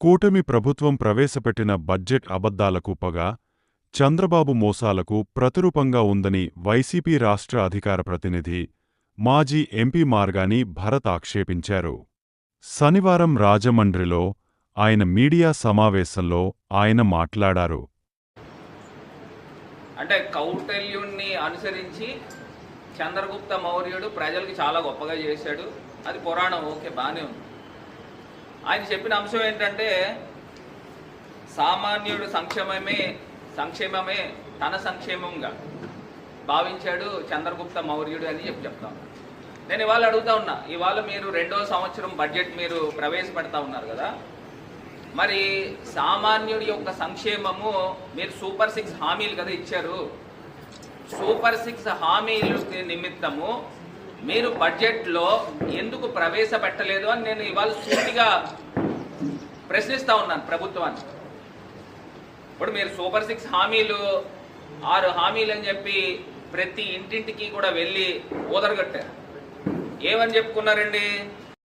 కూటమి ప్రభుత్వం ప్రవేశపెట్టిన బడ్జెట్ అబద్దాలకు పగా చంద్రబాబు మోసాలకు ప్రతిరూపంగా ఉందని వైసీపీ రాష్ట్ర అధికార ప్రతినిధి మాజీ ఎంపీ మార్గాని భరత్ ఆక్షేపించారు. శనివారం రాజమండ్రిలో ఆయన మీడియా సమావేశంలో ఆయన మాట్లాడారు. అంటే కౌటల్యుణ్ణి అనుసరించి చంద్రగుప్త మౌర్యుడు ప్రజలకు చాలా గొప్పగా చేశాడు. అది పురాణం. ఓకే బాగానే ఉంది. ఆయన చెప్పిన అంశం ఏంటంటే సామాన్యుడు సంక్షేమమే సంక్షేమమే తన సంక్షేమంగా భావించాడు చంద్రగుప్త మౌర్యుడు అని చెప్పి చెప్తా నేను ఇవాళ అడుగుతా ఉన్నా ఇవాళ మీరు రెండో సంవత్సరం బడ్జెట్ మీరు ప్రవేశపెడతా ఉన్నారు కదా. మరి సామాన్యుడి యొక్క సంక్షేమము మీరు సూపర్ సిక్స్ హామీలు కదా ఇచ్చారు. సూపర్ సిక్స్ హామీలు నిమిత్తము మీరు బడ్జెట్లో ఎందుకు ప్రవేశపెట్టలేదు అని నేను ఇవాళ సూటిగా ప్రశ్నిస్తా ఉన్నాను ప్రభుత్వాన్ని. ఇప్పుడు మీరు సూపర్ సిక్స్ హామీలు ఆరు హామీలు అని చెప్పి ప్రతి ఇంటింటికి కూడా వెళ్ళి ఊదరగట్టారు. ఏమని చెప్పుకున్నారండి?